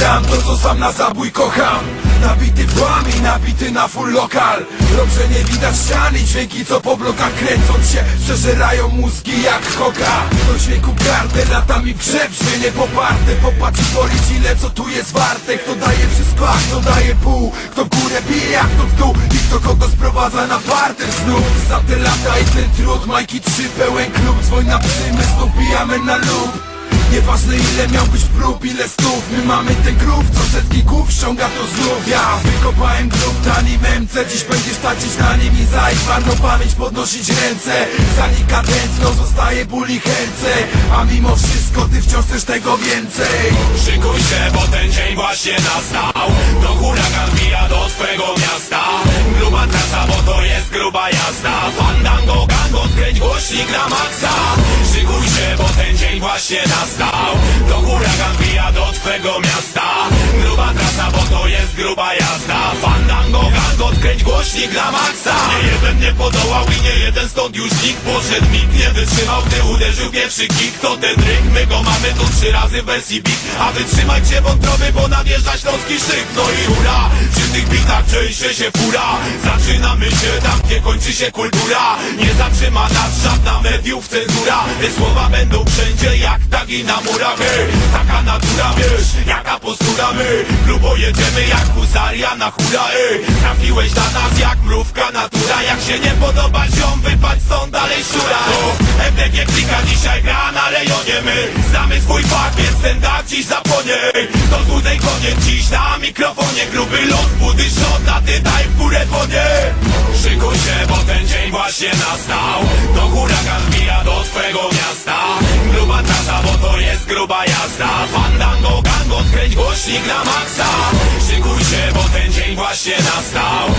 Dam to co sam na zabój kocham. Nabity w łami, nabity na full lokal. Dobrze nie widać ścian i dźwięki co po blokach kręcąc się Przeżerają mózgi jak koka. Do dźwięku gardę latami w grze brzmienie poparte. Popatrz i policz ile co tu jest warte. Kto daje wszystko, a kto daje pół? Kto górę bije, a kto w dół? I kto kogo sprowadza na parter znów Za te lata i ten trud Majki 3 pełen klub. Dzwoń na psy, my na lub Nieważne ile miał być prób, ile stów My mamy ten grób, co setki głów ściąga to znów. Ja wykopałem grób tanim MC Dziś będziesz tacić na nim i za pamięć podnosić ręce. Zanika tętno, zostaje ból i chęce A mimo wszystko ty wciąż chcesz tego więcej. Szykuj się, bo ten dzień właśnie nastał. To huragan wija właśnie nastał. To huragan wija do twego miasta. Gruba trasa, bo to jest gruba jazda. Fandango, gang, odkręć głośnik na maksa. Nie jeden nie podołał i nie jeden stąd już nikt. Poszedł nikt nie wytrzymał, gdy uderzył pierwszy kick. To ten dryk, my go mamy tu trzy razy w wersji big A wytrzymajcie wątroby, bo nadjeżdża śląski szyk. No i hura, przy tych bitach częściej się fura. Zaczynamy się tam, gdzie kończy się kultura. Nie zatrzyma nas żadna mediów cenzura słowa będą wszędzie jak tagi na murach Hej, taka natura, wiesz, jaka postura my. Grubo jedziemy jak husaria na hura trafiłeś na nas jak mrówka natura. Jak się nie podoba ziom, wypadź stąd dalej szura. To MDG klika dzisiaj gra na rejonie My. Znamy swój fakt, więc ten tak dziś zapłonie To złudzeń koniec dziś na mikrofonie. Gruby lot, budy szot, a ty daj w górę dłonie Szykuj się, bo ten dzień właśnie nastał. To huragan jazda Fandango, gang, odkręć głośnik na maksa Szykuj się, bo ten dzień właśnie nastał